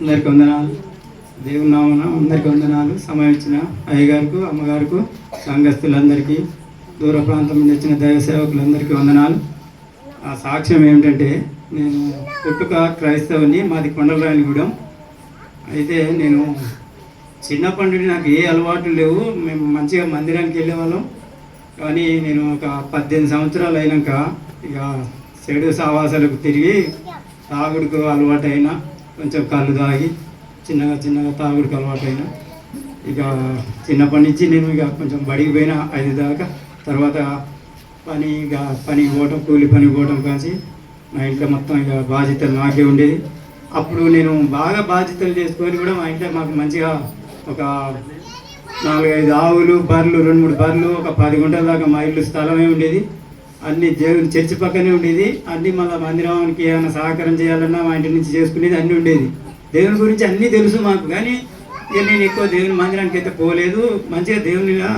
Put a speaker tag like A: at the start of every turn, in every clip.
A: అందరికి వందనాలు. దేవుని నామన అందరికి వందనాలు. సమయం ఇచ్చిన అయ్యగారికి అమ్మగారికి సంఘస్థులందరికీ దూర ప్రాంతం నుంచి వచ్చిన దైవ సేవకులందరికీ వందనాలు. ఆ సాక్ష్యం ఏమిటంటే నేను పుట్టుక క్రైస్తవుని మాది కొండలరాయనిగూడెం అయితే నేను చిన్నప్పటి నుండి నాకు ఏ అలవాట్లు లేవు. మేము మంచిగా మందిరానికి వెళ్ళేవాళ్ళం. కానీ నేను ఒక పద్దెనిమిది సంవత్సరాలు అయినాక ఇక చెడు సావాసాలకు తిరిగి తాగుడుకు అలవాటైన కొంచెం కళ్ళు తాగి చిన్నగా చిన్నగా తాగుడుకు అలవాటైన ఇక చిన్నప్పటి నుంచి నేను ఇక కొంచెం బడికి పోయినా ఐదు దాకా తర్వాత పని ఇక పనికి పోవటం కూలి పనికి పోవటం కాసి మా ఇంట్లో మొత్తం ఇక బాధ్యతలు నాకే ఉండేది. అప్పుడు నేను బాగా బాధ్యతలు చేసుకొని కూడా మా ఇంట్లో మాకు మంచిగా ఒక నాలుగైదు ఆవులు బర్రెలు రెండు మూడు బర్రెలు ఒక పది గుంటల దాకా మా ఇల్లు స్థలమే ఉండేది. అన్ని దేవుని చర్చి పక్కనే ఉండేది. అన్ని మళ్ళీ మందిరానికి ఏమైనా సహకారం చేయాలన్నా మా ఇంటి నుంచి చేసుకునేది అన్నీ ఉండేది. దేవుని గురించి అన్నీ తెలుసు మాకు కానీ ఇక నేను ఎక్కువ దేవుని మందిరానికి అయితే పోలేదు. మంచిగా దేవునిగా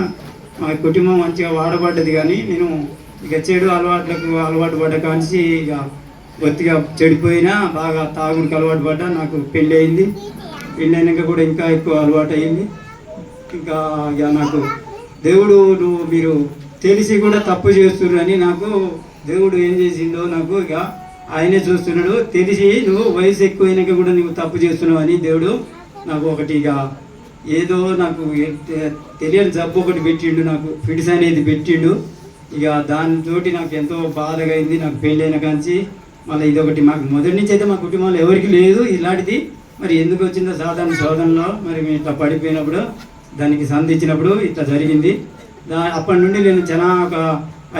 A: మా కుటుంబం మంచిగా వాడబడ్డది కానీ నేను ఇక చెడు అలవాట్లకు అలవాటు పడ్డ కాంచి ఇక ఒత్తిగా చెడిపోయినా బాగా తాగుడికి అలవాటు పడ్డా నాకు పెళ్ళి అయింది. పెళ్ళి అయినాక కూడా ఇంకా ఎక్కువ అలవాటు అయింది. ఇంకా ఇక నాకు దేవుడు నువ్వు మీరు తెలిసి కూడా తప్పు చేస్తున్నారని నాకు దేవుడు ఏం చేసిందో నాకు ఇక ఆయనే చూస్తున్నాడు. తెలిసి నువ్వు వయసు ఎక్కువైనాక కూడా నువ్వు తప్పు చేస్తున్నావు అని దేవుడు నాకు ఒకటి ఇక ఏదో నాకు తెలియని జబ్బు ఒకటి పెట్టిండు నాకు ఫిడ్స్ అనేది పెట్టిండు. ఇక దానితోటి నాకు ఎంతో బాధగా అయింది నాకు పెళ్ళైన కాంచి మళ్ళీ ఇదొకటి మాకు మొదటి నుంచి అయితే మా కుటుంబంలో ఎవరికి లేదు ఇలాంటిది. మరి ఎందుకు వచ్చిందో సాధారణ శోధనలో మరి మేము ఇట్లా పడిపోయినప్పుడు దానికి సంధించినప్పుడు ఇట్లా జరిగింది. అప్పటి నుండి నేను చాలా ఒక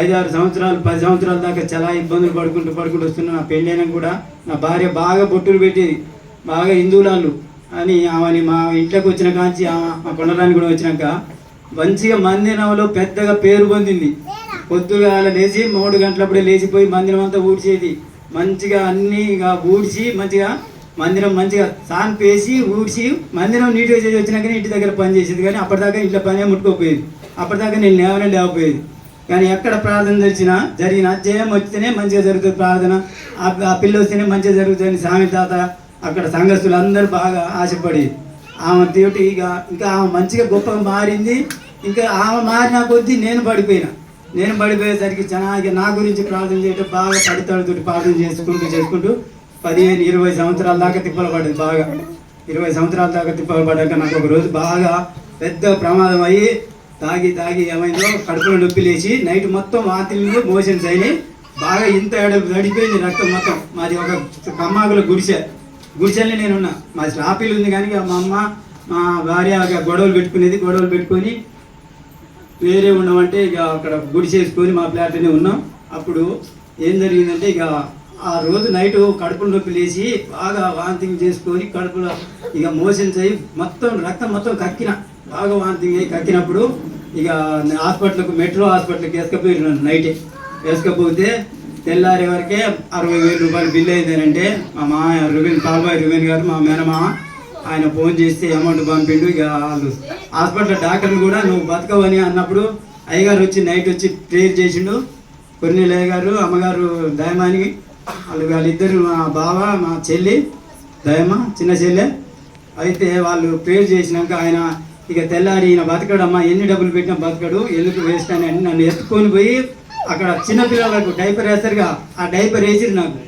A: ఐదారు సంవత్సరాలు పది సంవత్సరాల దాకా చాలా ఇబ్బందులు పడుకుంటూ పడుకుంటూ వస్తున్నా నా పెళ్ళైనా కూడా నా భార్య బాగా బొట్టులు పెట్టేది బాగా హిందువులాళ్ళు అని ఆమెని మా ఇంట్లోకి వచ్చిన కాంచి మా కొండరాని కూడా వచ్చినాక మంచిగా మందిరంలో పెద్దగా పేరు పొందింది. పొద్దుగాల లేచి మూడు గంటలప్పుడే లేచిపోయి మందిరం అంతా ఊడ్చేది. మంచిగా అన్నీ ఊడ్చి మంచిగా మందిరం మంచిగా సాన్పేసి ఊడ్చి మందిరం నీట్గా చేసి వచ్చినాకనే ఇంటి దగ్గర పని చేసేది. కానీ అప్పటిదాకా ఇంట్లో పనే ముట్టుకోపోయేది అప్పటిదాకా నేను లేవనే లేకపోయేది కానీ ఎక్కడ ప్రార్థన తెచ్చినా జరిగిన జయం వచ్చితేనే మంచిగా జరుగుతుంది ప్రార్థన. ఆ ఆ పిల్ల వస్తేనే మంచిగా జరుగుతుంది స్వామి తాత. అక్కడ సంఘస్థులు అందరూ బాగా ఆశపడి ఆమె తోటి ఇక ఇంకా ఆమె మంచిగా గొప్పగా మారింది. ఇంకా ఆమె మారిన కొద్దీ నేను పడిపోయినా. నేను పడిపోయేసరికి చాలా నా గురించి ప్రార్థన చేయటం బాగా పడితాడుతోటి ప్రార్థన చేసుకుంటూ చేసుకుంటూ పదిహేను ఇరవై సంవత్సరాల దాకా తిప్పలు పడ్డది బాగా. ఇరవై సంవత్సరాల దాకా తిప్పలు పడ్డాక నాకు ఒక రోజు బాగా పెద్ద ప్రమాదం అయ్యి తాగి తాగి ఏమైందో కడుపులో నొప్పి లేచి నైట్ మొత్తం వాంతులు మోషన్స్ అయినాయి బాగా ఇంత ఎడ- రక్తం మొత్తం. మాది ఒక కమ్మాకుల గుడిసె. గుడిసెల్ని నేనున్నా. మాది స్లాపీలు ఉంది కానీ మా అమ్మ మా భార్య ఒక గొడవలు పెట్టుకునేది గొడవలు పెట్టుకొని వేరే ఉండమంటే ఇక అక్కడ గుడిసేసుకొని మా ఫ్లాట్లోనే ఉన్నాం. అప్పుడు ఏం జరిగిందంటే ఇక ఆ రోజు నైట్ కడుపులో నొప్పి లేచి బాగా వాంతింగ్ చేసుకొని కడుపులో ఇక మోషన్స్ అయ్యి మొత్తం రక్తం మొత్తం కక్కిన. బాగా వాంతింగ్ అయ్యి కక్కినప్పుడు ఇక హాస్పిటల్కి మెట్రో హాస్పిటల్కి వేసుకపోయినాను నైటే. వేసుకపోతే తెల్లారే వరకే అరవై వేల రూపాయలు బిల్ అయిందేనంటే మా మామయ్య రుబెన్ బాబాయ్ రుబెన్ గారు మా మేనమామ ఆయన ఫోన్ చేస్తే అమౌంట్ పంపిండు. ఇక వాళ్ళు హాస్పిటల్ డాక్టర్లు కూడా నువ్వు బతకవని అన్నప్పుడు అయ్యగారు వచ్చి నైట్ వచ్చి ప్రేయర్ చేసిండు. కొన్నిళ్ళు అయ్యగారు అమ్మగారు దయమాని వాళ్ళు వాళ్ళిద్దరు మా బావ మా చెల్లి దయమ చిన్న చెల్లె. అయితే వాళ్ళు ప్రేర్ చేసినాక ఆయన ఇక తెల్లారి ఈయన బతకడమ్మా ఎన్ని డబ్బులు పెట్టినా బతకడు ఎందుకు వేస్ట్ అని నన్ను ఎత్తుకొని పోయి అక్కడ చిన్నపిల్లలకు డైపర్ వేస్తారుగా ఆ డైపర్ వేసిరు నాకు.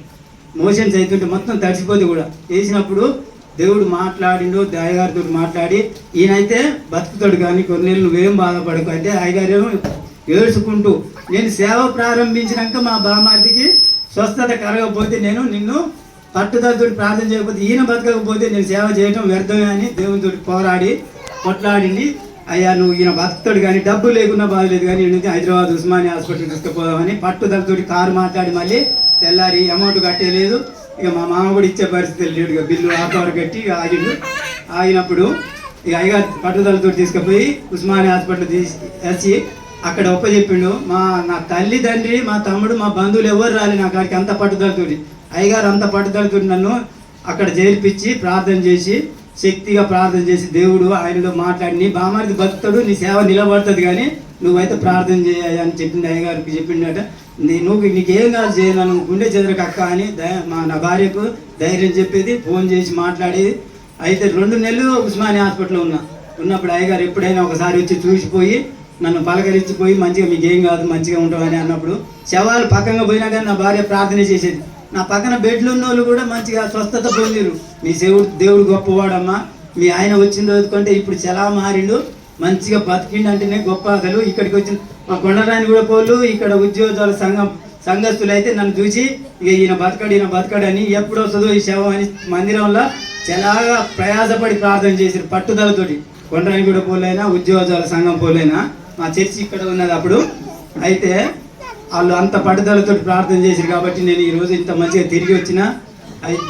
A: మోషన్స్ అవుతుంటే మొత్తం తడిసిపోతుంది కూడా. వేసినప్పుడు దేవుడు మాట్లాడిండు అయ్యగారితో మాట్లాడి ఈయనైతే బతుకుతాడు కానీ కొన్ని నెలలు నువ్వేం బాధపడకు. అయితే అయ్యగారేమో ఏడ్చుకుంటూ నేను సేవ ప్రారంభించినాక మా బామార్దికి స్వస్థత కలగకపోతే నేను నిన్ను పట్టుదలతో ప్రార్థన చేయకపోతే ఈయన బతకకపోతే నేను సేవ చేయటం వ్యర్థమే అని దేవునితో పోరాడి కొట్లాడింది. అయ్యా నువ్వు ఈయన భక్తుడు కానీ డబ్బు లేకుండా బాగలేదు కానీ నేను హైదరాబాద్ ఉస్మానియా హాస్పిటల్ తీసుకుపోదామని పట్టుదలతో కారు మాట్లాడి మళ్ళీ తెల్లారి అమౌంట్ కట్టేయలేదు ఇక మా మామ కూడా ఇచ్చే పరిస్థితి లేడు. ఇక బిల్లు ఆఫర్ కట్టి ఇక ఆగిండు. ఆగినప్పుడు ఇక అయ్యగారు పట్టుదలతో తీసుకుపోయి ఉస్మానియా హాస్పిటల్ తీసి వచ్చి అక్కడ ఒప్పచెప్పిండు మా నా తల్లి తండ్రి మా తమ్ముడు మా బంధువులు ఎవరు రాలి నా కాడికి అంత పట్టుదలతోటి. అయ్యగారు అంత పట్టుదలతో నన్ను అక్కడ చేర్పించి ప్రార్థన చేసి శక్తిగా ప్రార్థన చేసి దేవుడు ఆయనతో మాట్లాడి నీ బామారిది బతుకుతాడు నీ సేవ నిలబడుతుంది కానీ నువ్వైతే ప్రార్థన చేయాలి అని చెప్పింది అయ్యగారికి చెప్పిండట. నీ నువ్వు నీకేం కాదు చేయను గుండె చెదరకు అక్క అని మా నా భార్యకు ధైర్యం చెప్పేది ఫోన్ చేసి మాట్లాడేది. అయితే రెండు నెలలు ఉస్మాని హాస్పిటల్లో ఉన్నా. ఉన్నప్పుడు అయ్యగారు ఎప్పుడైనా ఒకసారి వచ్చి చూసిపోయి నన్ను పలకరించిపోయి మంచిగా మీకేం కాదు మంచిగా ఉంటామని అన్నప్పుడు శవాలు పక్కగా పోయినా కానీ నా భార్య ప్రార్థన చేసేది. నా పక్కన బెడ్లు ఉన్న వాళ్ళు కూడా మంచిగా స్వస్థత పొందిరు మీ దేవుడు దేవుడు గొప్పవాడమ్మా. మీ ఆయన వచ్చిన రోజు కంటే ఇప్పుడు చాలా మారిండు మంచిగా బతికిండు అంటేనే గొప్ప అసలు. ఇక్కడికి వచ్చిన మా కొండరాని కూడా పోలు ఇక్కడ ఉద్యోగాల సంఘం సంఘస్థులు అయితే నన్ను చూసి ఇక ఈయన బతకడు ఈయన బతకడు అని ఎప్పుడు వస్తుందో ఈ శవం అని మందిరంలో చాలా ప్రయాసపడి ప్రార్థన చేశారు పట్టుదలతోటి. కొండరాని కూడా పోలైనా ఉద్యోగాల సంఘం పోలైనా. మా చర్చి ఇక్కడ ఉన్నది అప్పుడు. అయితే వాళ్ళు అంత పట్టుదలతో ప్రార్థన చేశారు కాబట్టి నేను ఈరోజు ఇంత మంచిగా తిరిగి వచ్చిన.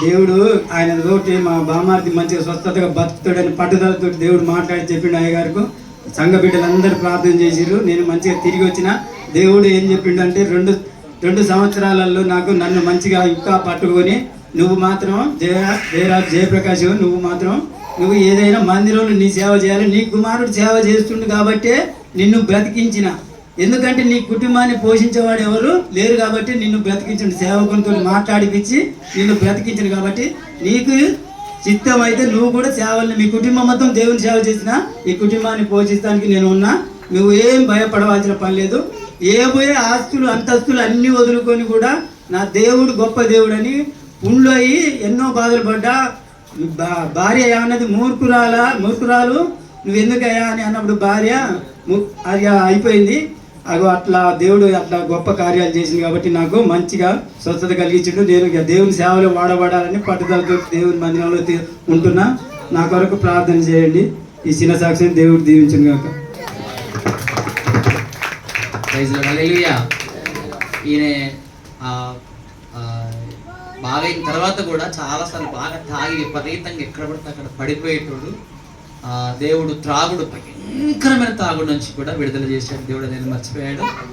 A: దేవుడు ఆయన తోటి మా బామార్ది మంచిగా స్వస్థతగా బతుకుతాడని పట్టుదలతో దేవుడు మాట్లాడి చెప్పిండు అయ్యగారికి సంఘ బిడ్డలందరూ ప్రార్థన చేసిర్రు నేను మంచిగా తిరిగి వచ్చిన. దేవుడు ఏం చెప్పిండంటే రెండు రెండు సంవత్సరాలలో నాకు నన్ను మంచిగా ఇంకా పట్టుకొని నువ్వు మాత్రం జయ జయరాజ్ జయప్రకాష్ నువ్వు మాత్రం నువ్వు ఏదైనా మందిరంలో నీ సేవ చేయాలి. నీ కుమారుడు సేవ చేస్తుండు కాబట్టే నిన్ను బ్రతికించిన. ఎందుకంటే నీ కుటుంబాన్ని పోషించేవాడు ఎవరు? లేరు కాబట్టి నిన్ను బ్రతికించిన సేవకునితో మాట్లాడిపించి నిన్ను బ్రతికించిన కాబట్టి నీకు చిత్తం అయితే నువ్వు కూడా సేవల్ని మీ కుటుంబం మొత్తం దేవుని సేవ చేసిన ఈ కుటుంబాన్ని పోషించడానికి నేను ఉన్నా. నువ్వు ఏం భయపడవలసిన పని లేదు. ఏ పోయే ఆస్తులు అంతస్తులు అన్ని వదులుకొని కూడా నా దేవుడు గొప్ప దేవుడు అని పుండ్లు అయ్యి ఎన్నో బాధలు పడ్డా. భార్య ఏమన్నది మూర్ఖురాలా మూర్ఖురాలు? నువ్వు ఎందుకయ్యా అని అన్నప్పుడు భార్య అది అయిపోయింది. అగో అట్లా దేవుడు అట్లా గొప్ప కార్యాలు చేసింది కాబట్టి నాకు మంచిగా స్వచ్ఛత కలిగించడు. నేను ఇక దేవుని సేవలో వాడబడాలని పట్టుదలతో దేవుని మందిరంలో ఉంటున్నా. నా కొరకు ప్రార్థన చేయండి. ఈ చిన్న సాక్షిని దేవుడు దీవించను కాక
B: ఈయన బాగా అయిన తర్వాత కూడా చాలాసార్లు బాగా తాగి విపరీతంగా ఎక్కడ పడితే అక్కడ పడిపోయేటోడు. దేవుడు త్రాగుడు భయంకరమైన త్రాగుడు నుంచి కూడా విడుదల చేశాడు. దేవుడు నేను మర్చిపోయాడు.